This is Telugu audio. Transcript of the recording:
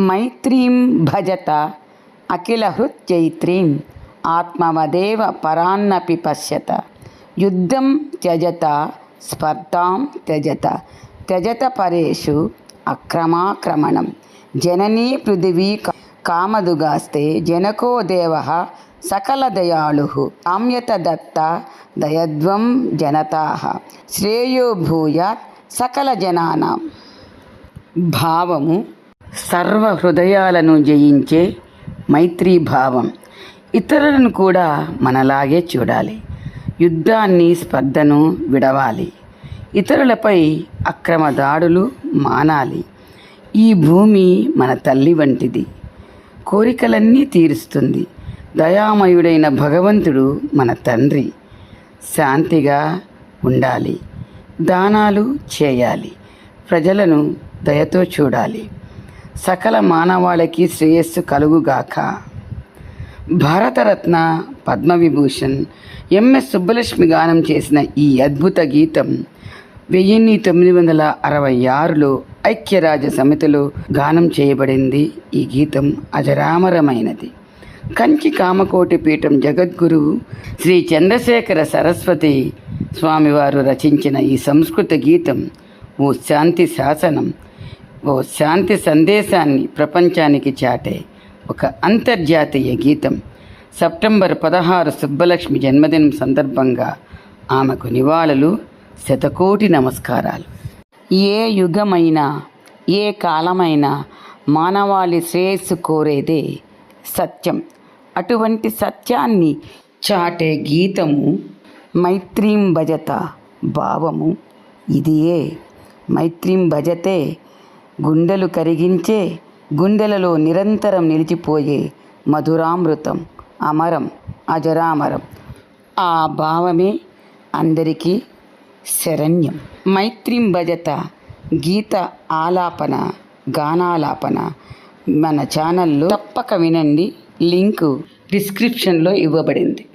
మైత్రీం భజత అఖిలహృత్యైత్రీం ఆత్మవదేవ పరాన్నపి పశ్యత యుద్ధం త్యజత స్పర్ధాం త్యజత త్యజత పరేషు అక్రమాక్రమణం జననీ పృథివీ కామదుగాస్తే జనకో దేవ సకల దయాళు కామ్యత దత్త దయద్వం జనతా శ్రేయో భూయాత్ సకల జనానాం భావము సర్వ హృదయాలను జయించే మైత్రీ భావం. ఇతరులను కూడా మనలాగే చూడాలి. యుద్ధాన్ని స్పర్ధను విడవాలి. ఇతరులపై అక్రమ దాడులు మానాలి. ఈ భూమి మన తల్లి వంటిది. కోరికలన్నీ తీరుస్తుంది. దయామయుడైన భగవంతుడు మన తండ్రి. శాంతిగా ఉండాలి. దానాలు చేయాలి. ప్రజలను దయతో చూడాలి. సకల మానవాళికి శ్రేయస్సు కలుగుగాక. భారతరత్న పద్మవిభూషణ్ ఎంఎస్ సుబ్బలక్ష్మి గానం చేసిన ఈ అద్భుత గీతం వెయ్యిన్ని తొమ్మిది వందల అరవై ఆరులో ఐక్యరాజ్య సమితిలో గానం చేయబడింది. ఈ గీతం అజరామరమైనది. కంచి కామకోటి పీఠం జగద్గురు శ్రీ చంద్రశేఖర సరస్వతి స్వామివారు రచించిన ఈ సంస్కృత గీతం ఓ శాంతి శాసనం. ఓ శాంతి సందేశాన్ని ప్రపంచానికి చాటే ఒక అంతర్జాతీయ గీతం. సెప్టెంబర్ పదహారు సుబ్బలక్ష్మి జన్మదినం సందర్భంగా ఆమెకు నివాళులు శతకోటి నమస్కారాలు. ఏ యుగమైనా ఏ కాలమైనా మానవాళి శ్రేయస్సు కోరేదే సత్యం. అటువంటి సత్యాన్ని చాటే గీతము మైత్రీం భజత భావము. ఇదియే మైత్రీం భజతే గుండెలు కరిగించే గుండెలలో నిరంతరం నిలిచిపోయే మధురామృతం అమరం అజరామరం. ఆ భావమే అందరికీ శరణ్యం. మైత్రిం భజత గీత ఆలాపన గానాలాపన. మన ఛానల్లో తప్పక వినండి. లింకు డిస్క్రిప్షన్లో ఇవ్వబడింది.